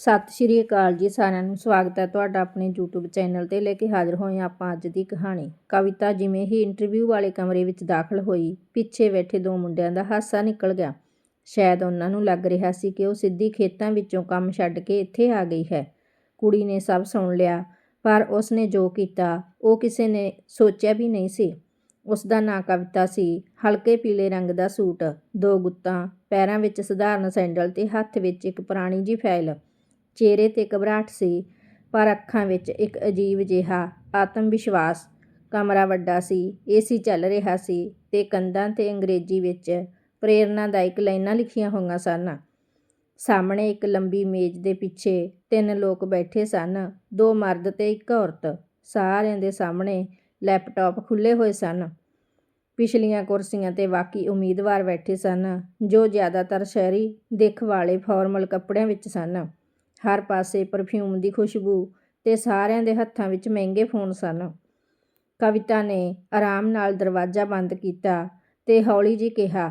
ਸਤਿ ਸ਼੍ਰੀ ਅਕਾਲ ਜੀ ਸਾਰਿਆਂ ਨੂੰ। ਸਵਾਗਤ ਹੈ ਤੁਹਾਡਾ ਆਪਣੇ YouTube ਚੈਨਲ ਤੇ ਲੈ ਕੇ ਹਾਜ਼ਰ ਹੋਏ ਹਾਂ ਆਪਾਂ ਅੱਜ ਦੀ ਕਹਾਣੀ। ਕਵਿਤਾ ਜਿਵੇਂ ਹੀ ਇੰਟਰਵਿਊ ਵਾਲੇ ਕਮਰੇ ਵਿੱਚ ਦਾਖਲ ਹੋਈ, ਪਿੱਛੇ ਬੈਠੇ ਦੋ ਮੁੰਡਿਆਂ ਦਾ ਹਾਸਾ ਨਿਕਲ ਗਿਆ। ਸ਼ਾਇਦ ਉਹਨਾਂ ਨੂੰ ਲੱਗ ਰਿਹਾ ਸੀ ਕਿ ਉਹ ਸਿੱਧੀ ਖੇਤਾਂ ਵਿੱਚੋਂ ਕੰਮ ਛੱਡ ਕੇ ਇੱਥੇ ਆ ਗਈ ਹੈ। ਕੁੜੀ ਨੇ ਸਭ ਸੁਣ ਲਿਆ, ਪਰ ਉਸ ਨੇ ਜੋ ਕੀਤਾ, ਉਹ ਕਿਸੇ ਨੇ ਸੋਚਿਆ ਵੀ ਨਹੀਂ ਸੀ। ਉਸ ਦਾ ਨਾਂ ਕਵਿਤਾ ਸੀ, ਹਲਕੇ ਪੀਲੇ ਰੰਗ ਦਾ ਸੂਟ, ਦੋ ਗੁੱਤਾਂ, ਪੈਰਾਂ ਵਿੱਚ ਸਧਾਰਨ ਸੈਂਡਲ ਤੇ ਹੱਥ ਵਿੱਚ ਇੱਕ ਪੁਰਾਣੀ ਜੀ ਫਾਈਲ। ਚਿਹਰੇ ਤੇ ਘਬਰਾਹਟ ਸੀ, ਪਰ ਅੱਖਾਂ ਵਿੱਚ ਇੱਕ ਅਜੀਬ ਜਿਹਾ ਆਤਮ ਵਿਸ਼ਵਾਸ ਕਮਰਾ ਵੱਡਾ ਸੀ ਏਸੀ ਚੱਲ ਰਿਹਾ ਸੀ ਤੇ ਕੰਧਾਂ ਤੇ ਅੰਗਰੇਜ਼ੀ ਵਿੱਚ ਪ੍ਰੇਰਨਾਦਾਇਕ ਲਾਈਨਾਂ ਲਿਖੀਆਂ ਹੋਈਆਂ ਸਨ। ਸਾਹਮਣੇ ਇੱਕ ਲੰਬੀ ਮੇਜ਼ ਦੇ ਪਿੱਛੇ ਤਿੰਨ ਲੋਕ ਬੈਠੇ ਸਨ, ਦੋ ਮਰਦ ਤੇ ਇੱਕ ਔਰਤ। ਸਾਰਿਆਂ ਦੇ ਸਾਹਮਣੇ ਲੈਪਟਾਪ ਖੁੱਲੇ ਹੋਏ ਸਨ। ਪਿਛਲੀਆਂ ਕੁਰਸੀਆਂ ਤੇ ਬਾਕੀ ਉਮੀਦਵਾਰ ਬੈਠੇ ਸਨ, ਜੋ ਜ਼ਿਆਦਾਤਰ ਸ਼ਹਿਰੀ, ਦਿੱਖ ਵਾਲੇ ਫਾਰਮਲ ਕੱਪੜਿਆਂ ਵਿੱਚ ਸਨ। ਹਰ ਪਾਸੇ ਪਰਫਿਊਮ ਦੀ ਖੁਸ਼ਬੂ ਤੇ ਸਾਰਿਆਂ ਦੇ ਹੱਥਾਂ ਵਿੱਚ ਮਹਿੰਗੇ ਫੋਨ ਸਨ। ਕਵਿਤਾ ਨੇ ਆਰਾਮ ਨਾਲ ਦਰਵਾਜ਼ਾ ਬੰਦ ਕੀਤਾ ਤੇ ਹੌਲੀ ਜੀ ਕਿਹਾ,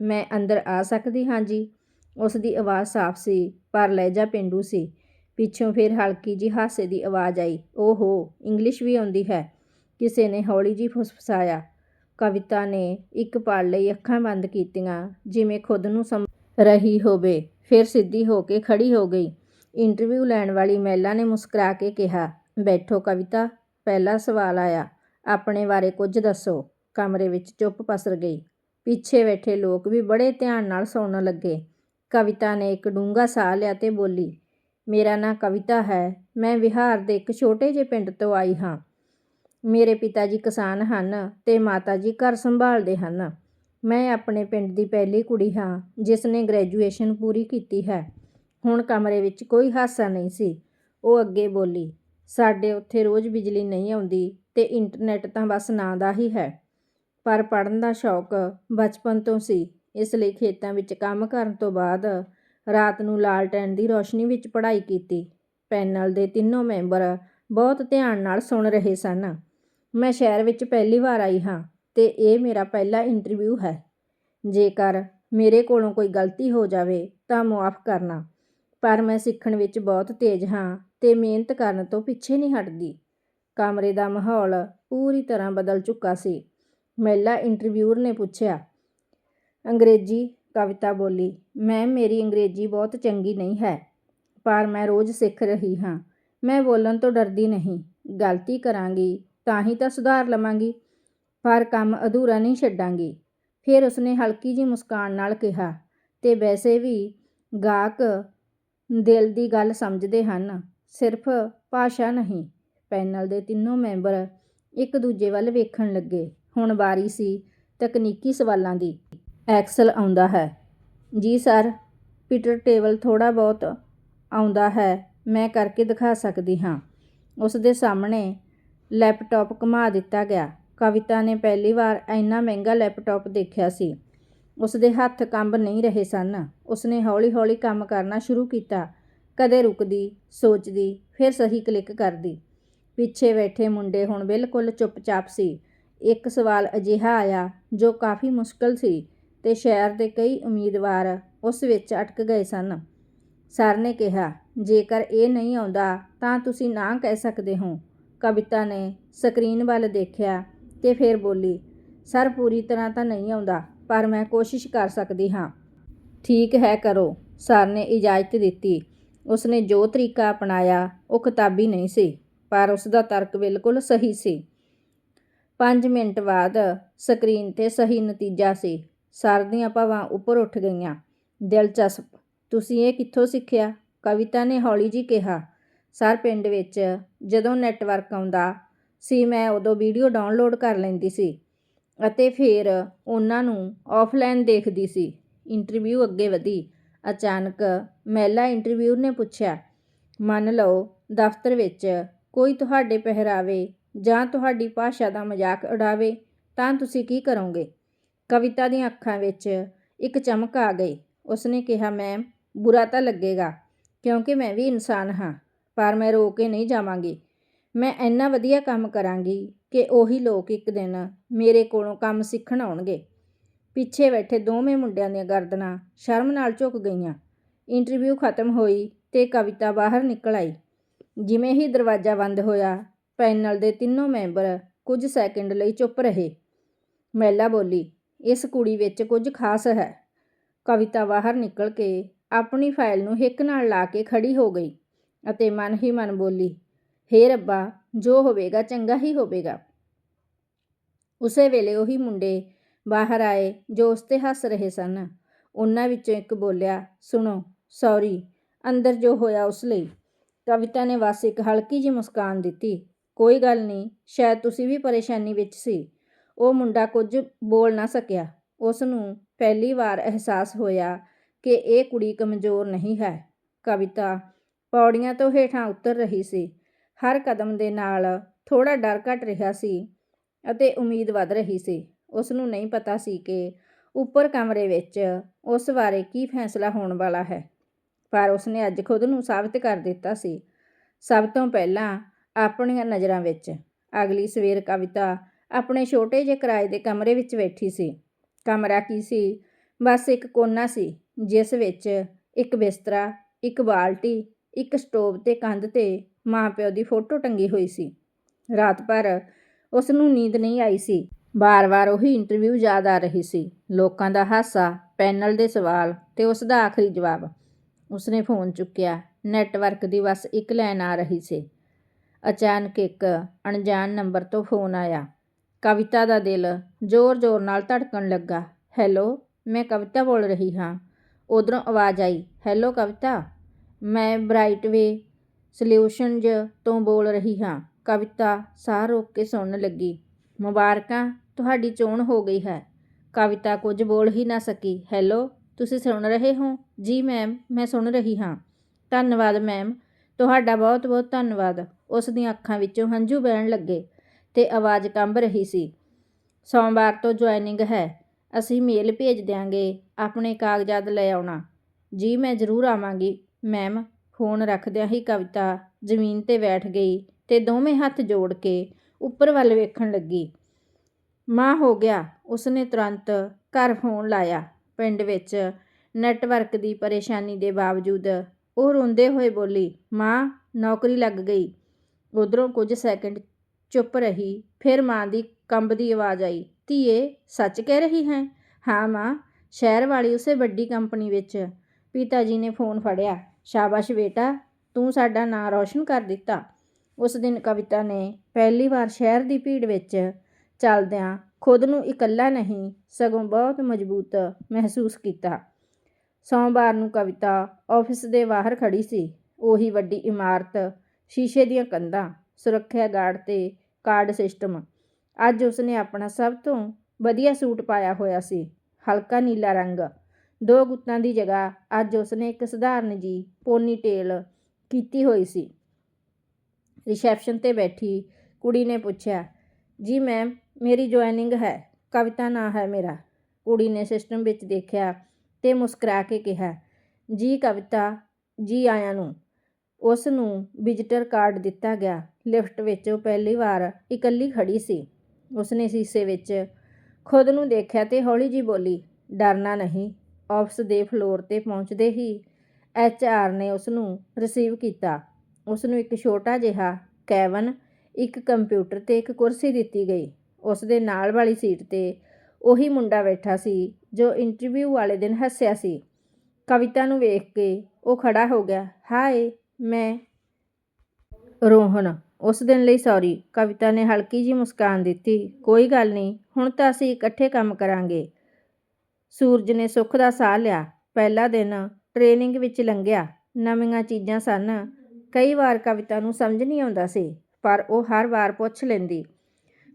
ਮੈਂ ਅੰਦਰ ਆ ਸਕਦੀ ਹਾਂ ਜੀ। ਉਸ ਦੀ ਆਵਾਜ਼ ਸਾਫ਼ ਸੀ, ਪਰ ਲਹਿਜਾ ਪਿੰਡੂ ਸੀ। ਪਿੱਛੋਂ ਫਿਰ ਹਲਕੀ ਜੀ ਹਾਸੇ ਦੀ ਆਵਾਜ਼ ਆਈ, ਓਹੋ, ਇੰਗਲਿਸ਼ ਵੀ ਆਉਂਦੀ ਹੈ। ਕਿਸੇ ਨੇ ਹੌਲੀ ਜੀ ਫੁਸਫਸਾਇਆ ਕਵਿਤਾ ਨੇ ਇੱਕ ਪਲ ਲਈ ਅੱਖਾਂ ਬੰਦ ਕੀਤੀਆਂ, ਜਿਵੇਂ ਖੁਦ ਨੂੰ ਸਮ ਰਹੀ ਹੋਵੇ, ਫਿਰ ਸਿੱਧੀ ਹੋ ਕੇ ਖੜੀ ਹੋ ਗਈ। ਇੰਟਰਵਿਊ ਲੈਣ ਵਾਲੀ ਮਹਿਲਾ ਨੇ ਮੁਸਕਰਾ ਕੇ ਕਿਹਾ, ਬੈਠੋ ਕਵਿਤਾ, ਪਹਿਲਾ ਸਵਾਲ ਆਇਆ। ਆਪਣੇ ਬਾਰੇ ਕੁਝ ਦੱਸੋ। ਕਮਰੇ ਵਿੱਚ ਚੁੱਪ ਪਸਰ ਗਈ। ਪਿੱਛੇ ਬੈਠੇ ਲੋਕ ਵੀ ਬੜੇ ਧਿਆਨ ਨਾਲ ਸੁਣਨ ਲੱਗੇ। ਕਵਿਤਾ ਨੇ ਇੱਕ ਡੂੰਘਾ ਸਾਹ ਲਿਆ ਤੇ ਬੋਲੀ, ਮੇਰਾ ਨਾਂ ਕਵਿਤਾ ਹੈ। ਮੈਂ ਬਿਹਾਰ ਦੇ ਇੱਕ ਛੋਟੇ ਜਿਹੇ ਪਿੰਡ ਤੋਂ ਆਈ ਹਾਂ। ਮੇਰੇ ਪਿਤਾ ਜੀ ਕਿਸਾਨ ਹਨ ਤੇ ਮਾਤਾ ਜੀ ਘਰ ਸੰਭਾਲਦੇ ਹਨ। ਮੈਂ ਆਪਣੇ ਪਿੰਡ ਦੀ ਪਹਿਲੀ ਕੁੜੀ ਹਾਂ, ਜਿਸ ਨੇ ਗ੍ਰੈਜੂਏਸ਼ਨ ਪੂਰੀ ਕੀਤੀ ਹੈ। ਹੁਣ ਕਮਰੇ ਵਿੱਚ ਕੋਈ ਹਾਸਾ ਨਹੀਂ ਸੀ। ਉਹ ਅੱਗੇ ਬੋਲੀ, ਸਾਡੇ ਉੱਥੇ ਰੋਜ਼ ਬਿਜਲੀ ਨਹੀਂ ਆਉਂਦੀ ਤੇ ਇੰਟਰਨੈਟ ਤਾਂ ਬਸ ਨਾਂ ਦਾ ਹੀ ਹੈ। ਪਰ ਪੜਨ ਦਾ ਸ਼ੌਕ ਬਚਪਨ ਤੋਂ ਸੀ। ਇਸ ਲਈ ਖੇਤਾਂ ਵਿੱਚ ਕੰਮ ਕਰਨ ਤੋਂ ਬਾਅਦ ਰਾਤ ਨੂੰ ਲਾਲਟੈਨ ਦੀ ਰੋਸ਼ਨੀ ਵਿੱਚ ਪੜ੍ਹਾਈ ਕੀਤੀ। ਪੈਨਲ ਦੇ ਤਿੰਨੋਂ ਮੈਂਬਰ ਬਹੁਤ ਧਿਆਨ ਨਾਲ ਸੁਣ ਰਹੇ ਸਨ। ਮੈਂ ਸ਼ਹਿਰ ਵਿੱਚ ਪਹਿਲੀ ਵਾਰ ਆਈ ਹਾਂ ਤੇ ਇਹ ਮੇਰਾ ਪਹਿਲਾ ਇੰਟਰਵਿਊ ਹੈ। ਜੇਕਰ ਮੇਰੇ ਕੋਲੋਂ ਕੋਈ ਗਲਤੀ ਹੋ ਜਾਵੇ ਤਾਂ ਮੁਆਫ ਕਰਨਾ। ਪਰ ਮੈਂ ਸਿੱਖਣ ਵਿੱਚ ਬਹੁਤ ਤੇਜ਼ ਹਾਂ ਤੇ ਮਿਹਨਤ ਕਰਨ ਤੋਂ ਪਿੱਛੇ ਨਹੀਂ ਹਟਦੀ। ਕਮਰੇ ਦਾ ਮਾਹੌਲ ਪੂਰੀ ਤਰ੍ਹਾਂ ਬਦਲ ਚੁੱਕਾ ਸੀ। ਮਹਿਲਾ ਇੰਟਰਵਿਊਰ ਨੇ ਪੁੱਛਿਆ, ਅੰਗਰੇਜ਼ੀ ਕਵਿਤਾ ਬੋਲੀ ਮੈਮ ਮੇਰੀ ਅੰਗਰੇਜ਼ੀ ਬਹੁਤ ਚੰਗੀ ਨਹੀਂ ਹੈ, ਪਰ ਮੈਂ ਰੋਜ਼ ਸਿੱਖ ਰਹੀ ਹਾਂ, ਮੈਂ ਬੋਲਣ ਤੋਂ ਡਰਦੀ ਨਹੀਂ, ਗਲਤੀ ਕਰਾਂਗੀ ਤਾਂ ਹੀ ਤਾਂ ਸੁਧਾਰ ਲਵਾਂਗੀ, ਪਰ ਕੰਮ ਅਧੂਰਾ ਨਹੀਂ ਛੱਡਾਂਗੀ। ਫਿਰ ਉਸਨੇ ਹਲਕੀ ਜੀ ਮੁਸਕਾਨ ਨਾਲ ਕਿਹਾ, ਤੇ ਵੈਸੇ ਵੀ ਗਾਹਕ ਦਿਲ ਦੀ ਗੱਲ ਸਮਝਦੇ ਹਨ। ਸਿਰਫ ਭਾਸ਼ਾ ਨਹੀਂ, ਪੈਨਲ ਦੇ ਤਿੰਨੋਂ ਮੈਂਬਰ ਇੱਕ ਦੂਜੇ ਵੱਲ ਵੇਖਣ ਲੱਗੇ। ਹੁਣ ਵਾਰੀ ਸੀ ਤਕਨੀਕੀ ਸਵਾਲਾਂ ਦੀ। ਐਕਸਲ ਆਉਂਦਾ ਹੈ। ਜੀ ਸਰ, ਪੀਟਰ ਟੇਬਲ ਥੋੜਾ ਬਹੁਤ ਆਉਂਦਾ ਹੈ, ਮੈਂ ਕਰਕੇ ਦਿਖਾ ਸਕਦੀ ਹਾਂ। ਉਸ ਦੇ ਸਾਹਮਣੇ ਲੈਪਟਾਪ ਘੁਮਾ ਦਿੱਤਾ ਗਿਆ। ਕਵਿਤਾ ਨੇ ਪਹਿਲੀ ਵਾਰ ਇੰਨਾ ਮਹਿੰਗਾ ਲੈਪਟਾਪ ਦੇਖਿਆ ਸੀ। ਉਸਦੇ ਹੱਥ ਕੰਬ ਨਹੀਂ ਰਹੇ ਸਨ। ਉਸਨੇ ਹੌਲੀ-ਹੌਲੀ ਕੰਮ ਕਰਨਾ ਸ਼ੁਰੂ ਕੀਤਾ। ਕਦੇ ਰੁਕਦੀ, ਸੋਚਦੀ, ਫਿਰ ਸਹੀ ਕਲਿੱਕ ਕਰਦੀ। ਪਿੱਛੇ ਬੈਠੇ ਮੁੰਡੇ ਹੁਣ ਬਿਲਕੁਲ ਚੁੱਪਚਾਪ ਸੀ। ਇੱਕ ਸਵਾਲ ਅਜਿਹਾ ਆਇਆ ਜੋ ਕਾਫੀ ਮੁਸ਼ਕਲ ਸੀ ਤੇ ਸ਼ਹਿਰ ਦੇ ਕਈ ਉਮੀਦਵਾਰ ਉਸ ਵਿੱਚ ਅਟਕ ਗਏ ਸਨ। ਸਰ ਨੇ ਕਿਹਾ, ਜੇਕਰ ਇਹ ਨਹੀਂ ਆਉਂਦਾ ਤਾਂ ਤੁਸੀਂ ਨਾ ਕਹਿ ਸਕਦੇ ਹੋ। ਕਵਿਤਾ ਨੇ ਸਕਰੀਨ ਵੱਲ ਦੇਖਿਆ ਤੇ ਫਿਰ ਬੋਲੀ, ਸਰ, ਪੂਰੀ ਤਰ੍ਹਾਂ ਤਾਂ ਨਹੀਂ ਆਉਂਦਾ। ਪਰ ਮੈਂ ਕੋਸ਼ਿਸ਼ ਕਰ ਸਕਦੀ ਹਾਂ। ਠੀਕ ਹੈ, ਕਰੋ। ਸਰ ਨੇ ਇਜਾਜ਼ਤ ਦਿੱਤੀ। ਉਸਨੇ ਜੋ ਤਰੀਕਾ ਅਪਣਾਇਆ, ਉਹ ਕਿਤਾਬੀ ਨਹੀਂ ਸੀ, ਪਰ ਉਸ ਦਾ ਤਰਕ ਬਿਲਕੁਲ ਸਹੀ ਸੀ। 5 ਮਿੰਟ ਬਾਅਦ ਸਕਰੀਨ ਤੇ ਸਹੀ ਨਤੀਜਾ ਸੀ। ਸਰ ਦੀਆਂ ਭਾਵਾਂ ਉੱਪਰ ਉੱਠ ਗਈਆਂ। ਦਿਲਚਸਪ। ਤੁਸੀਂ ਇਹ ਕਿੱਥੋਂ ਸਿੱਖਿਆ? ਕਵਿਤਾ ਨੇ ਹੌਲੀ ਜੀ ਕਿਹਾ। ਸਰ ਪਿੰਡ ਵਿੱਚ ਜਦੋਂ ਨੈਟਵਰਕ ਆਉਂਦਾ ਸੀ, ਮੈਂ ਉਦੋਂ ਵੀਡੀਓ ਡਾਊਨਲੋਡ ਕਰ ਲੈਂਦੀ ਸੀ। ਅਤੇ ਫਿਰ ਉਹਨਾਂ ਨੂੰ ਆਫਲਾਈਨ ਦੇਖਦੀ ਸੀ। ਇੰਟਰਵਿਊ ਅੱਗੇ ਵਧੀ। ਅਚਾਨਕ ਮਹਿਲਾ ਇੰਟਰਵਿਊ ਨੇ ਪੁੱਛਿਆ, ਮੰਨ ਲਓ ਦਫ਼ਤਰ ਵਿੱਚ ਕੋਈ ਤੁਹਾਡੇ ਪਹਿਰਾਵੇ ਜਾਂ ਤੁਹਾਡੀ ਭਾਸ਼ਾ ਦਾ ਮਜ਼ਾਕ ਉਡਾਵੇ, ਤਾਂ ਤੁਸੀਂ ਕੀ ਕਰੋਗੇ? ਕਵਿਤਾ ਦੀਆਂ ਅੱਖਾਂ ਵਿੱਚ ਇੱਕ ਚਮਕ ਆ ਗਈ। ਉਸਨੇ ਕਿਹਾ, ਮੈਮ, ਬੁਰਾ ਤਾਂ ਲੱਗੇਗਾ, ਕਿਉਂਕਿ ਮੈਂ ਵੀ ਇਨਸਾਨ ਹਾਂ, ਪਰ ਮੈਂ ਰੋ ਕੇ ਨਹੀਂ ਜਾਵਾਂਗੀ। ਮੈਂ ਇੰਨਾ ਵਧੀਆ ਕੰਮ ਕਰਾਂਗੀ ਕਿ ਉਹੀ ਲੋਕ ਇੱਕ ਦਿਨ ਮੇਰੇ ਕੋਲੋਂ ਕੰਮ ਸਿੱਖਣ ਆਉਣਗੇ। ਪਿੱਛੇ ਬੈਠੇ ਦੋਵੇਂ ਮੁੰਡਿਆਂ ਦੀਆਂ ਗਰਦਨਾਂ ਸ਼ਰਮ ਨਾਲ ਝੁਕ ਗਈਆਂ। ਇੰਟਰਵਿਊ ਖਤਮ ਹੋਈ ਤੇ ਕਵਿਤਾ ਬਾਹਰ ਨਿਕਲ ਆਈ। ਜਿਵੇਂ ਹੀ ਦਰਵਾਜ਼ਾ ਬੰਦ ਹੋਇਆ, ਪੈਨਲ ਦੇ ਤਿੰਨੋਂ ਮੈਂਬਰ ਕੁਝ ਸੈਕਿੰਡ ਲਈ ਚੁੱਪ ਰਹੇ। ਮਹਿਲਾ ਬੋਲੀ, ਇਸ ਕੁੜੀ ਵਿੱਚ ਕੁਝ ਖਾਸ ਹੈ। ਕਵਿਤਾ ਬਾਹਰ ਨਿਕਲ ਕੇ ਆਪਣੀ ਫਾਈਲ ਨੂੰ ਹਿੱਕ ਨਾਲ ਲਾ ਕੇ ਖੜੀ ਹੋ ਗਈ ਅਤੇ ਮਨ ਹੀ ਮਨ ਬੋਲੀ ਹੇ ਰੱਬਾ, ਜੋ ਹੋਵੇਗਾ ਚੰਗਾ ਹੀ ਹੋਵੇਗਾ। ਉਸੇ ਵੇਲੇ ਉਹੀ ਮੁੰਡੇ ਬਾਹਰ ਆਏ ਜੋ ਉਸ ਤੇ ਹੱਸ ਰਹੇ ਸਨ। ਉਹਨਾਂ ਵਿੱਚੋਂ ਇੱਕ ਬੋਲਿਆ, ਸੁਣੋ, ਸੌਰੀ, ਅੰਦਰ ਜੋ ਹੋਇਆ ਉਸ ਲਈ। ਕਵਿਤਾ ਨੇ ਬਸ ਇੱਕ ਹਲਕੀ ਜਿਹੀ ਮੁਸਕਾਨ ਦਿੱਤੀ। ਕੋਈ ਗੱਲ ਨਹੀਂ, ਸ਼ਾਇਦ ਤੁਸੀਂ ਵੀ ਪਰੇਸ਼ਾਨੀ ਵਿੱਚ ਸੀ। ਉਹ ਮੁੰਡਾ ਕੁਝ ਬੋਲ ਨਾ ਸਕਿਆ। ਉਸ ਨੂੰ ਪਹਿਲੀ ਵਾਰ ਅਹਿਸਾਸ ਹੋਇਆ ਕਿ ਇਹ ਕੁੜੀ ਕਮਜ਼ੋਰ ਨਹੀਂ ਹੈ। ਕਵਿਤਾ ਪੌੜੀਆਂ ਤੋਂ ਹੇਠਾਂ ਉਤਰ ਰਹੀ ਸੀ। ਹਰ ਕਦਮ ਦੇ ਨਾਲ ਥੋੜਾ ਡਰ ਘਟ ਰਿਹਾ ਸੀ ਅਤੇ ਉਮੀਦ ਵਧ ਰਹੀ ਸੀ। ਉਸ ਨੂੰ ਨਹੀਂ ਪਤਾ ਸੀ ਕਿ ਉੱਪਰ ਕਮਰੇ ਵਿੱਚ ਉਸ ਬਾਰੇ ਕੀ ਫੈਸਲਾ ਹੋਣ ਵਾਲਾ ਹੈ, ਪਰ ਉਸਨੇ ਅੱਜ ਖੁਦ ਨੂੰ ਸਾਬਤ ਕਰ ਦਿੱਤਾ ਸੀ। ਸਭ ਤੋਂ ਪਹਿਲਾਂ ਆਪਣੀਆਂ ਨਜ਼ਰਾਂ ਵਿੱਚ ਅਗਲੀ ਸਵੇਰ ਕਵਿਤਾ ਆਪਣੇ ਛੋਟੇ ਜਿਹੇ ਕਿਰਾਏ ਦੇ ਕਮਰੇ ਵਿੱਚ ਬੈਠੀ ਸੀ। ਕਮਰਾ ਕੀ ਸੀ? ਬਸ ਇੱਕ ਕੋਨਾ ਸੀ, ਜਿਸ ਵਿੱਚ ਇੱਕ ਬਿਸਤਰਾ, ਇੱਕ ਬਾਲਟੀ, ਇੱਕ ਸਟੋਵ ਤੇ ਕੰਧ ਤੇ ਮਾਂ ਪਿਓ ਦੀ ਫੋਟੋ ਟੰਗੀ ਹੋਈ ਸੀ। ਰਾਤ ਭਰ ਉਸ ਨੂੰ ਨੀਂਦ ਨਹੀਂ ਆਈ ਸੀ। ਬਾਰ-ਬਾਰ ਉਹੀ ਇੰਟਰਵਿਊ ਯਾਦ ਆ ਰਹੀ ਸੀ। ਲੋਕਾਂ ਦਾ ਹਾਸਾ, ਪੈਨਲ ਦੇ ਸਵਾਲ ਤੇ ਉਸ ਦਾ ਆਖਰੀ ਜਵਾਬ। ਉਸਨੇ ਫੋਨ ਚੁੱਕਿਆ। ਨੈਟਵਰਕ ਦੀ ਬਸ ਇੱਕ ਲਾਈਨ ਆ ਰਹੀ ਸੀ। ਅਚਾਨਕ ਇੱਕ ਅਣਜਾਣ ਨੰਬਰ ਤੋਂ ਫੋਨ ਆਇਆ। ਕਵਿਤਾ ਦਾ ਦਿਲ ਜ਼ੋਰ-ਜ਼ੋਰ ਨਾਲ ਧੜਕਣ ਲੱਗਾ। ਹੈਲੋ, ਮੈਂ ਕਵਿਤਾ ਬੋਲ ਰਹੀ ਹਾਂ। ਉਧਰੋਂ ਆਵਾਜ਼ ਆਈ, ਹੈਲੋ ਕਵਿਤਾ, ਮੈਂ ਬ੍ਰਾਈਟਵੇ ਸੋਲਿਊਸ਼ਨਜ਼ ਤੋਂ ਬੋਲ ਰਹੀ ਹਾਂ। ਕਵਿਤਾ ਸਾਹ ਰੋਕ ਕੇ ਸੁਣਨ ਲੱਗੀ। ਮੁਬਾਰਕਾਂ, ਤੁਹਾਡੀ ਚੋਣ ਹੋ ਗਈ ਹੈ। ਕਵਿਤਾ ਕੁਝ ਬੋਲ ਹੀ ਨਾ ਸਕੀ। ਹੈਲੋ, ਤੁਸੀਂ ਸੁਣ ਰਹੇ ਹੋ? ਜੀ ਮੈਮ, ਮੈਂ ਸੁਣ ਰਹੀ ਹਾਂ। ਧੰਨਵਾਦ ਮੈਮ। ਤੁਹਾਡਾ ਬਹੁਤ ਬਹੁਤ ਧੰਨਵਾਦ। ਉਸ ਦੀਆਂ ਅੱਖਾਂ ਵਿੱਚੋਂ ਹੰਝੂ ਵਹਿਣ ਲੱਗੇ ਤੇ ਆਵਾਜ਼ ਕੰਬ ਰਹੀ ਸੀ। ਸੋਮਵਾਰ ਤੋਂ ਜੁਆਇਨਿੰਗ ਹੈ। ਅਸੀਂ ਮੇਲ ਭੇਜ ਦਿਆਂਗੇ। ਆਪਣੇ ਕਾਗਜ਼ਾਤ ਲੈ ਆਉਣਾ। ਜੀ, ਮੈਂ ਜ਼ਰੂਰ ਆਵਾਂਗੀ। ਮੈਮ ਫੋਨ ਰੱਖਦਿਆਂ ਹੀ ਕਵਿਤਾ ਜ਼ਮੀਨ ਤੇ ਬੈਠ ਗਈ ਤੇ ਦੋਵੇਂ ਹੱਥ ਜੋੜ ਕੇ ਉੱਪਰ ਵੱਲ ਵੇਖਣ ਲੱਗੀ। ਮਾਂ ਹੋ ਗਿਆ। ਉਸਨੇ ਤੁਰੰਤ ਘਰ ਫੋਨ ਲਾਇਆ। ਪਿੰਡ ਵਿੱਚ ਨੈਟਵਰਕ ਦੀ ਪਰੇਸ਼ਾਨੀ ਦੇ ਬਾਵਜੂਦ ਉਹ ਰੋਂਦੇ ਹੋਏ ਬੋਲੀ, ਮਾਂ, ਨੌਕਰੀ ਲੱਗ ਗਈ। ਉਧਰੋਂ ਕੁਝ ਸੈਕਿੰਡ ਚੁੱਪ ਰਹੀ, ਫਿਰ ਮਾਂ ਦੀ ਕੰਬਦੀ ਆਵਾਜ਼ ਆਈ, ਧੀਏ, ਸੱਚ ਕਹਿ ਰਹੀ ਹੈ? ਹਾਂ ਮਾਂ, ਸ਼ਹਿਰ ਵਾਲੀ ਉਸੇ ਵੱਡੀ ਕੰਪਨੀ ਵਿੱਚ ਪਿਤਾ ਜੀ ਨੇ ਫੋਨ ਫੜਿਆ। ਸ਼ਾਬਾਸ਼ ਬੇਟਾ, ਤੂੰ ਸਾਡਾ ਨਾਂ ਰੌਸ਼ਨ ਕਰ ਦਿੱਤਾ। ਉਸ ਦਿਨ ਕਵਿਤਾ ਨੇ ਪਹਿਲੀ ਵਾਰ ਸ਼ਹਿਰ ਦੀ ਭੀੜ ਵਿੱਚ ਚੱਲਦਿਆਂ ਖੁਦ ਨੂੰ ਇਕੱਲਾ ਨਹੀਂ, ਸਗੋਂ ਬਹੁਤ ਮਜ਼ਬੂਤ ਮਹਿਸੂਸ ਕੀਤਾ। ਸੋਮਵਾਰ ਨੂੰ ਕਵਿਤਾ ਆਫਿਸ ਦੇ ਬਾਹਰ ਖੜੀ ਸੀ। ਉਹੀ ਵੱਡੀ ਇਮਾਰਤ, ਸ਼ੀਸ਼ੇ ਦੀਆਂ ਕੰਧਾਂ, ਸੁਰੱਖਿਆ ਗਾਰਡ ਤੇ ਕਾਰਡ ਸਿਸਟਮ। ਅੱਜ ਉਸਨੇ ਆਪਣਾ ਸਭ ਤੋਂ ਵਧੀਆ ਸੂਟ ਪਾਇਆ ਹੋਇਆ ਸੀ, ਹਲਕਾ ਨੀਲਾ ਰੰਗ। ਦੋ ਗੁੱਤਾਂ ਦੀ ਜਗ੍ਹਾ ਅੱਜ ਉਸਨੇ ਇੱਕ ਸਧਾਰਨ ਜੀ ਪੋਨੀਟੇਲ ਕੀਤੀ ਹੋਈ ਸੀ। ਰਿਸੈਪਸ਼ਨ ਤੇ ਬੈਠੀ ਕੁੜੀ ਨੇ ਪੁੱਛਿਆ, ਜੀ ਮੈਮ ਮੇਰੀ ਜੁਆਇਨਿੰਗ ਹੈ, ਕਵਿਤਾ ਨਾਂ ਹੈ ਮੇਰਾ। ਕੁੜੀ ਨੇ ਸਿਸਟਮ ਵਿੱਚ ਦੇਖਿਆ ਤੇ ਮੁਸਕਰਾ ਕੇ ਕਿਹਾ, ਜੀ ਕਵਿਤਾ, ਜੀ ਆਇਆਂ ਨੂੰ। ਉਸ ਨੂੰ ਵਿਜ਼ਿਟਰ ਕਾਰਡ ਦਿੱਤਾ ਗਿਆ। ਲਿਫਟ ਵਿੱਚ ਉਹ ਪਹਿਲੀ ਵਾਰ ਇਕੱਲੀ ਖੜੀ ਸੀ। ਉਸਨੇ ਸ਼ੀਸ਼ੇ ਵਿੱਚ ਖੁਦ ਨੂੰ ਦੇਖਿਆ ਤੇ ਹੌਲੀ ਜੀ ਬੋਲੀ, ਡਰਨਾ ਨਹੀਂ। ਆਫਿਸ ਦੇ ਫਲੋਰ ਤੇ ਪਹੁੰਚਦੇ ਹੀ ਐਚ ਆਰ ਨੇ ਉਸ ਨੂੰ ਰਿਸੀਵ ਕੀਤਾ। ਉਸ ਨੂੰ ਇੱਕ ਛੋਟਾ ਜਿਹਾ ਕੈਬਨ ਇੱਕ ਕੰਪਿਊਟਰ ਤੇ ਇੱਕ ਕੁਰਸੀ ਦਿੱਤੀ ਗਈ। ਉਸ ਦੇ ਨਾਲ ਵਾਲੀ ਸੀਟ ਤੇ ਉਹੀ ਮੁੰਡਾ ਬੈਠਾ ਸੀ ਜੋ ਇੰਟਰਵਿਊ ਵਾਲੇ ਦਿਨ ਹੱਸਿਆ ਸੀ। ਕਵਿਤਾ ਨੂੰ ਵੇਖ ਕੇ ਉਹ ਖੜਾ ਹੋ ਗਿਆ। ਹਾਏ, ਮੈਂ ਰੋਹਨ, ਉਸ ਦਿਨ ਲਈ ਸੌਰੀ ਕਵਿਤਾ ਨੇ ਹਲਕੀ ਜੀ ਮੁਸਕਾਨ ਦਿੱਤੀ। ਕੋਈ ਗੱਲ ਨਹੀਂ, ਹੁਣ ਤਾਂ ਅਸੀਂ ਇਕੱਠੇ ਕੰਮ ਕਰਾਂਗੇ। ਸੂਰਜ ਨੇ ਸੁੱਖ ਦਾ ਸਾਹ ਲਿਆ। ਪਹਿਲਾ ਦਿਨ ਟ੍ਰੇਨਿੰਗ ਵਿੱਚ ਲੰਘਿਆ। ਨਵੀਆਂ ਚੀਜ਼ਾਂ ਸਨ। ਕਈ ਵਾਰ ਕਵਿਤਾ ਨੂੰ ਸਮਝ ਨਹੀਂ ਆਉਂਦਾ ਸੀ, ਪਰ ਉਹ ਹਰ ਵਾਰ ਪੁੱਛ ਲੈਂਦੀ।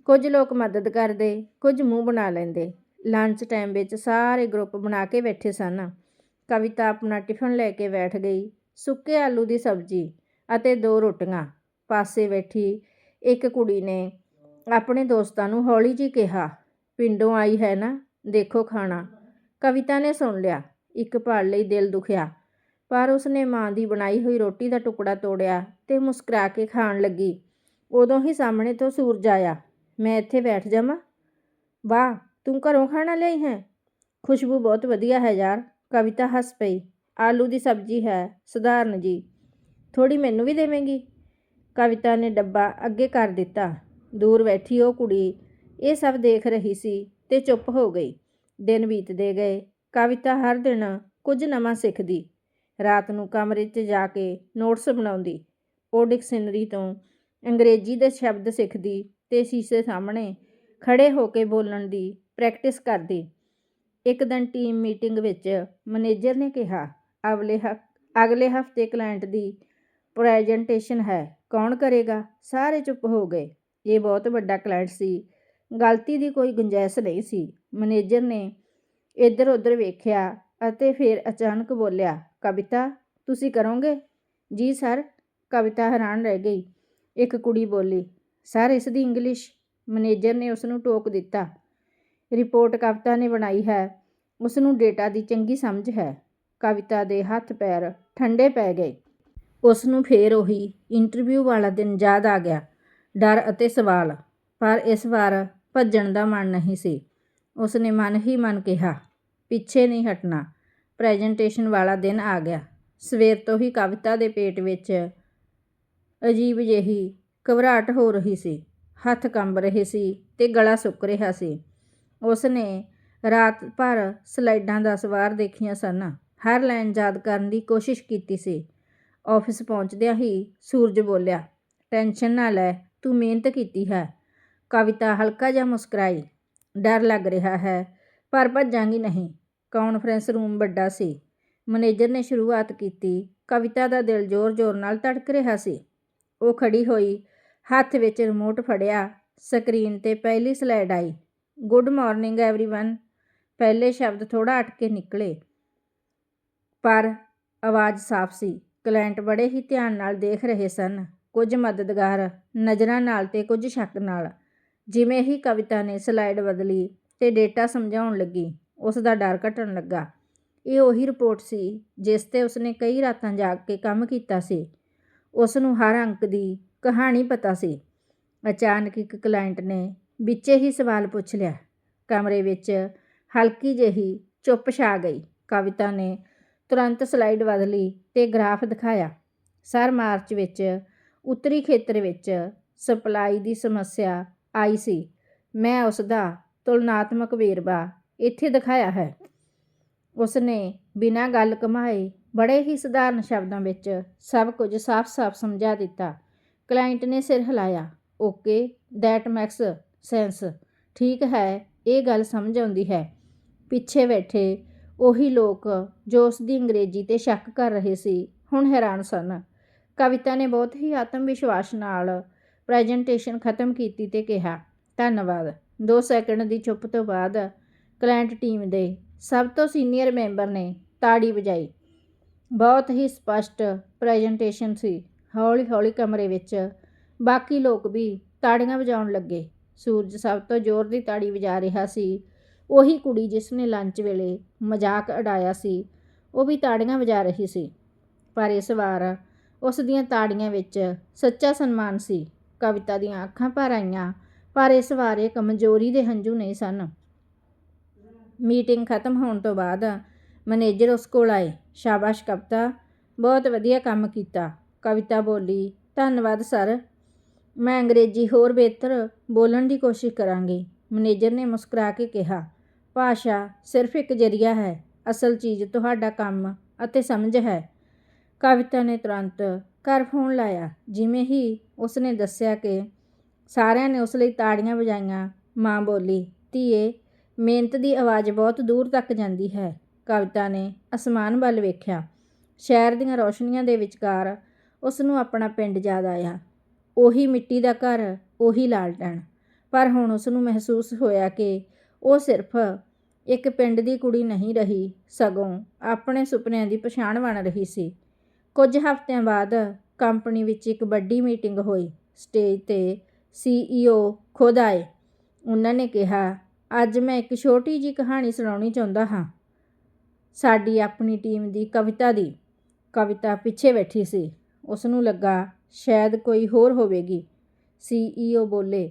ਕੁਝ ਲੋਕ ਮਦਦ ਕਰਦੇ, ਕੁਝ ਮੂੰਹ ਬਣਾ ਲੈਂਦੇ। ਲੰਚ ਟਾਈਮ ਵਿੱਚ ਸਾਰੇ ਗਰੁੱਪ ਬਣਾ ਕੇ ਬੈਠੇ ਸਨ। ਕਵਿਤਾ ਆਪਣਾ ਟਿਫਨ ਲੈ ਕੇ ਬੈਠ ਗਈ, ਸੁੱਕੇ ਆਲੂ ਦੀ ਸਬਜ਼ੀ ਅਤੇ ਦੋ ਰੋਟੀਆਂ। ਪਾਸੇ ਬੈਠੀ ਇੱਕ ਕੁੜੀ ਨੇ ਆਪਣੇ ਦੋਸਤਾਂ ਨੂੰ ਹੌਲੀ ਜੀ ਕਿਹਾ, ਪਿੰਡੋਂ ਆਈ ਹੈ ਨਾ? ਦੇਖੋ ਖਾਣਾ। ਕਵਿਤਾ ਨੇ ਸੁਣ ਲਿਆ। ਇੱਕ ਪਲ ਲਈ ਦਿਲ ਦੁਖਿਆ, ਪਰ ਉਸਨੇ ਮਾਂ ਦੀ ਬਣਾਈ ਹੋਈ ਰੋਟੀ ਦਾ ਟੁਕੜਾ ਤੋੜਿਆ ਤੇ ਮੁਸਕਰਾ ਕੇ ਖਾਣ ਲੱਗੀ। ਉਦੋਂ ਹੀ ਸਾਹਮਣੇ ਤੋਂ ਸੂਰਜ ਆਇਆ। ਮੈਂ ਇੱਥੇ ਬੈਠ ਜਾਵਾਂ? ਵਾਹ, ਤੂੰ ਘਰੋਂ ਖਾਣਾ ਲਈ ਹੈ? ਖੁਸ਼ਬੂ ਬਹੁਤ ਵਧੀਆ ਹੈ ਯਾਰ। ਕਵਿਤਾ ਹੱਸ ਪਈ। ਆਲੂ ਦੀ ਸਬਜ਼ੀ ਹੈ, ਸਧਾਰਨ ਜੀ। ਥੋੜੀ ਮੈਨੂੰ ਵੀ ਦੇਵੇਂਗੀ? ਕਵਿਤਾ ਨੇ ਡੱਬਾ ਅੱਗੇ ਕਰ ਦਿੱਤਾ। ਦੂਰ ਬੈਠੀ ਉਹ ਕੁੜੀ, ਇਹ ਸਭ ਦੇਖ ਰਹੀ ਸੀ ਤੇ ਚੁੱਪ ਹੋ ਗਈ। ਦਿਨ ਬੀਤਦੇ ਗਏ। ਕਵਿਤਾ ਹਰ ਦਿਨ ਕੁਝ ਨਵਾਂ ਸਿੱਖਦੀ। ਰਾਤ ਨੂੰ ਕਮਰੇ 'ਚ ਜਾ ਕੇ ਨੋਟਸ ਬਣਾਉਂਦੀ। ਉਹ ਡਿਕਸ਼ਨਰੀ ਤੋਂ ਅੰਗਰੇਜ਼ੀ ਦੇ ਸ਼ਬਦ ਸਿੱਖਦੀ ਤੇ ਸ਼ੀਸ਼ੇ ਸਾਹਮਣੇ ਖੜੇ ਹੋ ਕੇ ਬੋਲਣ ਦੀ ਪ੍ਰੈਕਟਿਸ ਕਰਦੀ। ਇੱਕ ਦਿਨ ਟੀਮ ਮੀਟਿੰਗ ਵਿੱਚ ਮੈਨੇਜਰ ਨੇ ਕਿਹਾ, ਅਗਲੇ ਹਫ, ਅਗਲੇ ਹਫ਼ਤੇ ਕਲਾਇੰਟ ਦੀ ਪ੍ਰੈਜੈਂਟੇਸ਼ਨ ਹੈ। ਕੌਣ ਕਰੇਗਾ? ਸਾਰੇ ਚੁੱਪ ਹੋ ਗਏ। ਇਹ ਬਹੁਤ ਵੱਡਾ ਕਲਾਇੰਟ ਸੀ। ਗਲਤੀ ਦੀ ਕੋਈ ਗੁੰਜਾਇਸ਼ ਨਹੀਂ ਸੀ। ਮੈਨੇਜਰ ਨੇ ਇੱਧਰ ਉੱਧਰ ਵੇਖਿਆ ਅਤੇ ਫਿਰ ਅਚਾਨਕ ਬੋਲਿਆ, ਕਵਿਤਾ, ਤੁਸੀਂ ਕਰੋਗੇ? ਜੀ ਸਰ, ਕਵਿਤਾ ਹੈਰਾਨ ਰਹਿ ਗਈ। ਇੱਕ ਕੁੜੀ ਬੋਲੀ, ਸਰ, ਇਸ ਦੀ ਇੰਗਲਿਸ਼। ਮੈਨੇਜਰ ਨੇ ਉਸ ਨੂੰ ਟੋਕ ਦਿੱਤਾ, ਰਿਪੋਰਟ ਕਵਿਤਾ ਨੇ ਬਣਾਈ ਹੈ। ਉਸ ਨੂੰ ਡੇਟਾ ਦੀ ਚੰਗੀ ਸਮਝ ਹੈ। ਕਵਿਤਾ ਦੇ ਹੱਥ ਪੈਰ ਠੰਡੇ ਪੈ ਗਏ। ਉਸ ਨੂੰ ਫੇਰ ਉਹੀ ਇੰਟਰਵਿਊ ਵਾਲਾ ਦਿਨ ਯਾਦ ਆ ਗਿਆ। ਡਰ ਅਤੇ ਸਵਾਲ, ਪਰ ਇਸ ਵਾਰ ਭੱਜਣ ਦਾ ਮਨ ਨਹੀਂ ਸੀ। ਉਸ ਨੇ ਮਨ ਹੀ ਮਨ ਕਿਹਾ, ਪਿੱਛੇ ਨਹੀਂ ਹਟਣਾ। ਪ੍ਰੈਜੈਂਟੇਸ਼ਨ ਵਾਲਾ ਦਿਨ ਆ ਗਿਆ। ਸਵੇਰ ਤੋਂ ਹੀ ਕਵਿਤਾ ਦੇ ਪੇਟ ਵਿੱਚ ਅਜੀਬ ਜਿਹੀ ਘਬਰਾਹਟ ਹੋ ਰਹੀ ਸੀ। ਹੱਥ ਕੰਬ ਰਹੇ ਸੀ ਤੇ ਗਲਾ ਸੁੱਕ ਰਿਹਾ ਸੀ। ਉਸ ਨੇ ਰਾਤ ਭਰ ਸਲਾਈਡਾਂ ਦਾ ਸਵਾਰ ਦੇਖੀਆਂ ਸਨ। ਹਰ ਲਾਈਨ ਯਾਦ ਕਰਨ ਦੀ ਕੋਸ਼ਿਸ਼ ਕੀਤੀ ਸੀ। ਆਫਿਸ ਪਹੁੰਚਦਿਆਂ ਹੀ ਸੂਰਜ ਬੋਲਿਆ, ਟੈਨਸ਼ਨ ਨਾ ਲੈ, ਤੂੰ ਮਿਹਨਤ ਕੀਤੀ ਹੈ। ਕਵਿਤਾ ਹਲਕਾ ਜਿਹਾ ਮੁਸਕਰਾਈ ਡਰ ਲੱਗ ਰਿਹਾ ਹੈ ਪਰ ਭੱਜਾਂਗੀ ਨਹੀਂ ਕਾਨਫਰੰਸ ਰੂਮ ਵੱਡਾ ਸੀ ਮੈਨੇਜਰ ਨੇ ਸ਼ੁਰੂਆਤ ਕੀਤੀ ਕਵਿਤਾ ਦਾ ਦਿਲ ਜ਼ੋਰ-ਜ਼ੋਰ ਨਾਲ ਧੜਕ ਰਿਹਾ ਸੀ ਉਹ ਖੜੀ ਹੋਈ ਹੱਥ ਵਿੱਚ ਰਿਮੋਟ ਫੜਿਆ ਸਕਰੀਨ ਤੇ ਪਹਿਲੀ ਸਲਾਈਡ ਆਈ ਗੁੱਡ ਮਾਰਨਿੰਗ एवरीवन ਪਹਿਲੇ ਸ਼ਬਦ ਥੋੜਾ ਅਟਕੇ ਨਿਕਲੇ ਪਰ ਆਵਾਜ਼ ਸਾਫ਼ ਸੀ ਕਲਾਇੰਟ ਬੜੇ ਹੀ ਧਿਆਨ ਨਾਲ ਦੇਖ ਰਹੇ ਸਨ ਕੁਝ ਮਦਦਗਾਰ ਨਜ਼ਰਾਂ ਨਾਲ ਤੇ ਕੁਝ ਸ਼ੱਕ ਨਾਲ ਜਿਵੇਂ ਹੀ ਕਵਿਤਾ ਨੇ ਸਲਾਈਡ ਬਦਲੀ ਤੇ ਡੇਟਾ ਸਮਝਾਉਣ ਲੱਗੀ, ਉਸ ਦਾ ਡਰ ਘਟਣ ਲੱਗਾ। ਇਹ ਉਹੀ ਰਿਪੋਰਟ ਸੀ ਜਿਸ ਤੇ ਉਸਨੇ ਕਈ ਰਾਤਾਂ ਜਾਗ ਕੇ ਕੰਮ ਕੀਤਾ ਸੀ। ਉਸ ਨੂੰ ਹਰ ਅੰਕ ਦੀ ਕਹਾਣੀ ਪਤਾ ਸੀ। ਅਚਾਨਕ ਇੱਕ ਕਲਾਇੰਟ ਨੇ ਵਿੱਚੇ ਹੀ ਸਵਾਲ ਪੁੱਛ ਲਿਆ। ਕਮਰੇ ਵਿੱਚ ਹਲਕੀ ਜਿਹੀ ਚੁੱਪ ਛਾ ਗਈ। ਕਵਿਤਾ ਨੇ ਤੁਰੰਤ ਸਲਾਈਡ ਬਦਲੀ ਤੇ ਗ੍ਰਾਫ ਦਿਖਾਇਆ। ਸਰ ਮਾਰਚ ਵਿੱਚ ਉੱਤਰੀ ਖੇਤਰ ਵਿੱਚ ਸਪਲਾਈ ਦੀ ਸਮੱਸਿਆ ਆਈ ਸੀ। ਮੈਂ ਉਸ ਦਾ ਤੁਲਨਾਤਮਕ ਵੇਰਵਾ ਇੱਥੇ ਦਿਖਾਇਆ ਹੈ। ਉਸ ਨੇ ਬਿਨਾਂ ਗੱਲ ਕਮਾਏ ਬੜੇ ਹੀ ਸਧਾਰਨ ਸ਼ਬਦਾਂ ਵਿੱਚ ਸਭ ਕੁਝ ਸਾਫ਼-ਸਾਫ਼ ਸਮਝਾ ਦਿੱਤਾ। ਕਲਾਇੰਟ ਨੇ ਸਿਰ ਹਿਲਾਇਆ। Okay, that makes sense. ਠੀਕ ਹੈ, ਇਹ ਗੱਲ ਸਮਝ ਆਉਂਦੀ ਹੈ। ਪਿੱਛੇ ਬੈਠੇ ਉਹੀ ਲੋਕ ਜੋ ਉਸ ਦੀ ਅੰਗਰੇਜ਼ੀ ਤੇ ਸ਼ੱਕ ਕਰ ਰਹੇ ਸੀ, ਹੁਣ ਹੈਰਾਨ ਸਨ। ਕਵਿਤਾ ਨੇ ਬਹੁਤ ਹੀ ਆਤਮ ਵਿਸ਼ਵਾਸ ਨਾਲ ਪ੍ਰੈਜੈਂਟੇਸ਼ਨ ਖਤਮ ਕੀਤੀ ਤੇ ਕਿਹਾ, ਧੰਨਵਾਦ। 2 ਸੈਕਿੰਡ ਦੀ ਚੁੱਪ ਤੋਂ ਬਾਅਦ ਕਲਾਇੰਟ ਟੀਮ ਦੇ ਸਭ ਤੋਂ ਸੀਨੀਅਰ ਮੈਂਬਰ ਨੇ ਤਾੜੀ ਵਜਾਈ। ਬਹੁਤ ਹੀ ਸਪਸ਼ਟ ਪ੍ਰੈਜੈਂਟੇਸ਼ਨ ਸੀ। ਹੌਲੀ-ਹੌਲੀ ਕਮਰੇ ਵਿੱਚ ਬਾਕੀ ਲੋਕ ਵੀ ਤਾੜੀਆਂ ਵਜਾਉਣ ਲੱਗੇ। ਸੂਰਜ ਸਭ ਤੋਂ ਜ਼ੋਰ ਦੀ ਤਾੜੀ ਵਜਾ ਰਿਹਾ ਸੀ। ਉਹੀ ਕੁੜੀ ਜਿਸ ਨੇ ਲੰਚ ਵੇਲੇ ਮਜ਼ਾਕ ਉਡਾਇਆ ਸੀ, ਉਹ ਵੀ ਤਾੜੀਆਂ ਵਜਾ ਰਹੀ ਸੀ। ਪਰ ਇਸ ਵਾਰ ਉਸ ਦੀਆਂ ਤਾੜੀਆਂ ਵਿੱਚ ਸੱਚਾ ਸਨਮਾਨ ਸੀ। ਕਵਿਤਾ ਦੀਆਂ ਅੱਖਾਂ ਭਰ ਆਈਆਂ, ਪਰ ਇਸ ਵਾਰੇ ਕਮਜ਼ੋਰੀ ਦੇ ਹੰਝੂ ਨਹੀਂ ਸਨ। ਮੀਟਿੰਗ ਖਤਮ ਹੋਣ ਤੋਂ ਬਾਅਦ ਮੈਨੇਜਰ ਉਸ ਕੋਲ ਆਏ। ਸ਼ਾਬਾਸ਼ ਕਵਿਤਾ, ਬਹੁਤ ਵਧੀਆ ਕੰਮ ਕੀਤਾ। ਕਵਿਤਾ ਬੋਲੀ, ਧੰਨਵਾਦ ਸਰ, ਮੈਂ ਅੰਗਰੇਜ਼ੀ ਹੋਰ ਬਿਹਤਰ ਬੋਲਣ ਦੀ ਕੋਸ਼ਿਸ਼ ਕਰਾਂਗੀ। ਮੈਨੇਜਰ ਨੇ ਮੁਸਕਰਾ ਕੇ ਕਿਹਾ, ਭਾਸ਼ਾ ਸਿਰਫ ਇੱਕ ਜ਼ਰੀਆ ਹੈ, ਅਸਲ ਚੀਜ਼ ਤੁਹਾਡਾ ਕੰਮ ਅਤੇ ਸਮਝ ਹੈ। ਕਵਿਤਾ ਨੇ ਤੁਰੰਤ ਘਰ ਫੋਨ ਲਾਇਆ, ਜਿਵੇਂ ਹੀ ਉਸਨੇ ਦੱਸਿਆ ਕਿ ਸਾਰਿਆਂ ਨੇ ਉਸ ਲਈ ਤਾੜੀਆਂ ਵਜਾਈਆਂ। ਮਾਂ ਬੋਲੀ, ਧੀਏ, ਮਿਹਨਤ ਦੀ ਆਵਾਜ਼ ਬਹੁਤ ਦੂਰ ਤੱਕ ਜਾਂਦੀ ਹੈ। ਕਵਿਤਾ ਨੇ ਅਸਮਾਨ ਵੱਲ ਵੇਖਿਆ। ਸ਼ਹਿਰ ਦੀਆਂ ਰੌਸ਼ਨੀਆਂ ਦੇ ਵਿਚਕਾਰ ਉਸ ਨੂੰ ਆਪਣਾ ਪਿੰਡ ਯਾਦ ਆਇਆ। ਉਹੀ ਮਿੱਟੀ ਦਾ ਘਰ, ਉਹੀ ਲਾਲਟਣ। ਪਰ ਹੁਣ ਉਸ ਨੂੰ ਮਹਿਸੂਸ ਹੋਇਆ ਕਿ ਉਹ ਸਿਰਫ ਇੱਕ ਪਿੰਡ ਦੀ ਕੁੜੀ ਨਹੀਂ ਰਹੀ, ਸਗੋਂ ਆਪਣੇ ਸੁਪਨਿਆਂ ਦੀ ਪਛਾਣ ਬਣ ਰਹੀ ਸੀ। ਕੁਝ ਹਫ਼ਤਿਆਂ ਬਾਅਦ ਕੰਪਨੀ ਵਿੱਚ ਇੱਕ ਵੱਡੀ ਮੀਟਿੰਗ ਹੋਈ। ਸਟੇਜ ਤੇ ਸੀਈਓ ਖੁਦ ਆਏ। ਉਹਨਾਂ ਨੇ ਕਿਹਾ, ਅੱਜ ਮੈਂ ਇੱਕ ਛੋਟੀ ਜੀ ਕਹਾਣੀ ਸੁਣਾਉਣੀ ਚਾਹੁੰਦਾ ਹਾਂ। ਸਾਡੀ ਆਪਣੀ ਟੀਮ ਦੀ ਕਵਿਤਾ ਦੀ। ਕਵਿਤਾ ਪਿੱਛੇ ਬੈਠੀ ਸੀ। ਉਸ ਨੂੰ ਲੱਗਾ, ਸ਼ਾਇਦ ਕੋਈ ਹੋਰ ਹੋਵੇਗੀ। ਸੀਈਓ ਬੋਲੇ,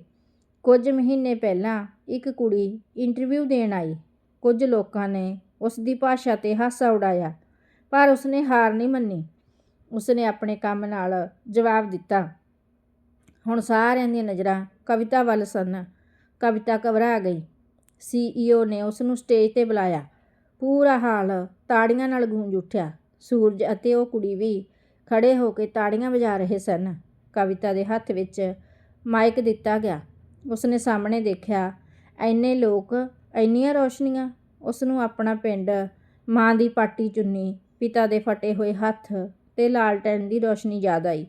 ਕੁਝ ਮਹੀਨੇ ਪਹਿਲਾਂ ਇੱਕ ਕੁੜੀ ਇੰਟਰਵਿਊ ਦੇਣ ਆਈ। ਕੁਝ ਲੋਕਾਂ ਨੇ ਉਸ ਦੀ ਭਾਸ਼ਾ ਤੇ ਹਾਸਾ ਉਡਾਇਆ, ਪਰ ਉਸਨੇ ਹਾਰ ਨਹੀਂ ਮੰਨੀ। ਉਸਨੇ ਆਪਣੇ ਕੰਮ ਨਾਲ ਜਵਾਬ ਦਿੱਤਾ। ਹੁਣ ਸਾਰਿਆਂ ਦੀਆਂ ਨਜ਼ਰਾਂ ਕਵਿਤਾ ਵੱਲ ਸਨ। ਕਵਿਤਾ ਘਬਰਾ ਗਈ। ਸੀਈਓ ਨੇ ਉਸ ਨੂੰ ਸਟੇਜ ਤੇ ਬੁਲਾਇਆ। ਪੂਰਾ ਹਾਲ ਤਾੜੀਆਂ ਨਾਲ ਗੂੰਜ ਉੱਠਿਆ। ਸੂਰਜ ਅਤੇ ਉਹ ਕੁੜੀ ਵੀ ਖੜੇ ਹੋ ਕੇ ਤਾੜੀਆਂ ਵਜਾ ਰਹੇ ਸਨ। ਕਵਿਤਾ ਦੇ ਹੱਥ ਵਿੱਚ ਮਾਈਕ ਦਿੱਤਾ ਗਿਆ। ਉਸਨੇ ਸਾਹਮਣੇ ਦੇਖਿਆ, ਐਨੇ ਲੋਕ, ਐਨੀਆਂ ਰੋਸ਼ਨੀਆਂ। ਉਸ ਨੂੰ ਆਪਣਾ ਪਿੰਡ ਮਾਂ ਦੀ ਪਾਟੀ ਚੁੰਨੀ, ਪਿਤਾ ਦੇ ਫਟੇ ਹੋਏ ਹੱਥ ਤੇ ਲਾਲਟੈਨ ਦੀ ਰੋਸ਼ਨੀ ਯਾਦ ਆਈ।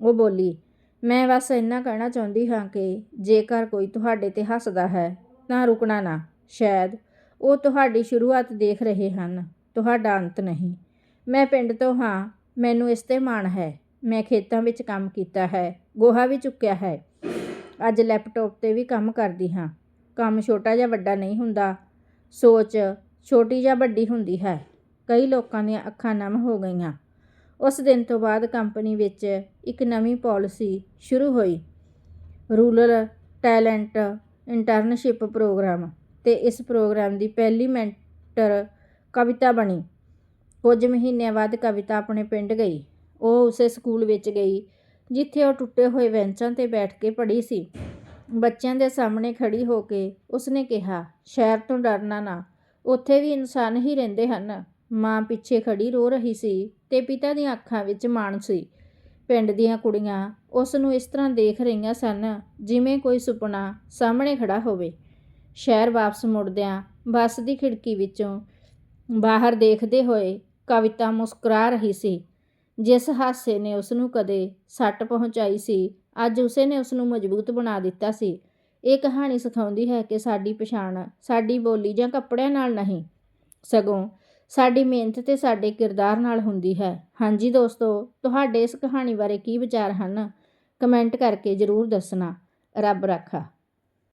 ਉਹ ਬੋਲੀ, ਮੈਂ ਬਸ ਇੰਨਾ ਕਹਿਣਾ ਚਾਹੁੰਦੀ ਹਾਂ ਕਿ ਜੇਕਰ ਕੋਈ ਤੁਹਾਡੇ ਤੇ ਹੱਸਦਾ ਹੈ, ਤਾਂ ਰੁਕਣਾ ਨਾ। ਸ਼ਾਇਦ ਉਹ ਤੁਹਾਡੀ ਸ਼ੁਰੂਆਤ ਦੇਖ ਰਹੇ ਹਨ। ਤੁਹਾਡਾ ਅੰਤ ਨਹੀਂ। ਮੈਂ ਪਿੰਡ ਤੋਂ ਹਾਂ। ਮੈਨੂੰ ਇਸ ਤੇ ਮਾਣ ਹੈ। ਮੈਂ ਖੇਤਾਂ ਵਿੱਚ ਕੰਮ ਕੀਤਾ ਹੈ। ਗੋਹਾ ਵੀ ਚੁੱਕਿਆ ਹੈ। ਅੱਜ ਲੈਪਟਾਪ ਤੇ ਵੀ ਕੰਮ ਕਰਦੀ ਹਾਂ। ਕੰਮ ਛੋਟਾ ਜਾਂ ਵੱਡਾ ਨਹੀਂ ਹੁੰਦਾ। ਸੋਚ ਛੋਟੀ ਜਾਂ ਵੱਡੀ ਹੁੰਦੀ ਹੈ। ਕਈ ਲੋਕਾਂ ਦੀਆਂ ਅੱਖਾਂ ਨਮ ਹੋ ਗਈਆਂ। ਉਸ ਦਿਨ ਤੋਂ ਬਾਅਦ ਕੰਪਨੀ ਵਿੱਚ ਇੱਕ ਨਵੀਂ ਪਾਲਿਸੀ ਸ਼ੁਰੂ ਹੋਈ। ਰੂਰਲ ਟੈਲੈਂਟ ਇੰਟਰਨਸ਼ਿਪ ਪ੍ਰੋਗਰਾਮ ਤੇ ਇਸ ਪ੍ਰੋਗਰਾਮ ਦੀ ਪਹਿਲੀ ਮੈਂਟਰ ਕਵਿਤਾ ਬਣੀ। ਕੁਝ ਮਹੀਨਿਆਂ ਬਾਅਦ ਕਵਿਤਾ ਆਪਣੇ ਪਿੰਡ ਗਈ। ਉਹ ਉਸੇ ਸਕੂਲ ਵਿੱਚ ਗਈ, ਜਿੱਥੇ ਉਹ ਟੁੱਟੇ ਹੋਏ ਬੈਂਚਾਂ ਤੇ ਬੈਠ ਕੇ ਪੜ੍ਹੀ ਸੀ। ਬੱਚਿਆਂ ਦੇ ਸਾਹਮਣੇ ਖੜੀ ਹੋ ਕੇ ਉਸਨੇ ਕਿਹਾ, ਸ਼ਹਿਰ ਤੋਂ ਡਰਨਾ ਨਾ, ਉੱਥੇ ਵੀ ਇਨਸਾਨ ਹੀ ਰਹਿੰਦੇ ਹਨ। ਮਾਂ ਪਿੱਛੇ ਖੜੀ ਰੋ ਰਹੀ ਸੀ। ਤੇ ਪਿਤਾ ਦੀਆਂ ਅੱਖਾਂ ਵਿੱਚ ਮਾਣ ਸੀ। ਪਿੰਡ ਦੀਆਂ ਕੁੜੀਆਂ ਉਸ ਨੂੰ ਇਸ ਤਰ੍ਹਾਂ ਦੇਖ ਰਹੀਆਂ ਸਨ ਜਿਵੇਂ ਕੋਈ ਸੁਪਨਾ ਸਾਹਮਣੇ ਖੜਾ ਹੋਵੇ। ਸ਼ਹਿਰ ਵਾਪਸ ਮੁੜਦਿਆਂ ਬੱਸ ਦੀ ਖਿੜਕੀ ਵਿੱਚੋਂ ਬਾਹਰ ਦੇਖਦੇ ਹੋਏ ਕਵਿਤਾ ਮੁਸਕਰਾ ਰਹੀ ਸੀ। ਜਿਸ ਹਾਸੇ ਨੇ ਉਸ ਨੂੰ ਕਦੇ ਸੱਟ ਪਹੁੰਚਾਈ ਸੀ, ਅੱਜ ਉਸੇ ਨੇ ਉਸ ਨੂੰ ਮਜ਼ਬੂਤ ਬਣਾ ਦਿੱਤਾ ਸੀ। ਇਹ ਕਹਾਣੀ ਸਿਖਾਉਂਦੀ ਹੈ ਕਿ ਸਾਡੀ ਪਛਾਣ ਸਾਡੀ ਬੋਲੀ ਜਾਂ ਕੱਪੜਿਆਂ ਨਾਲ ਨਹੀਂ, ਸਗੋਂ ਸਾਡੀ ਮਿਹਨਤ ਤੇ ਸਾਡੇ ਕਿਰਦਾਰ ਨਾਲ ਹੁੰਦੀ ਹੈ। ਹਾਂਜੀ ਦੋਸਤੋ, ਤੁਹਾਡੇ ਇਸ ਕਹਾਣੀ ਬਾਰੇ ਕੀ ਵਿਚਾਰ ਹਨ? ਕਮੈਂਟ ਕਰਕੇ ਜ਼ਰੂਰ ਦੱਸਣਾ। ਰੱਬ ਰਾਖਾ।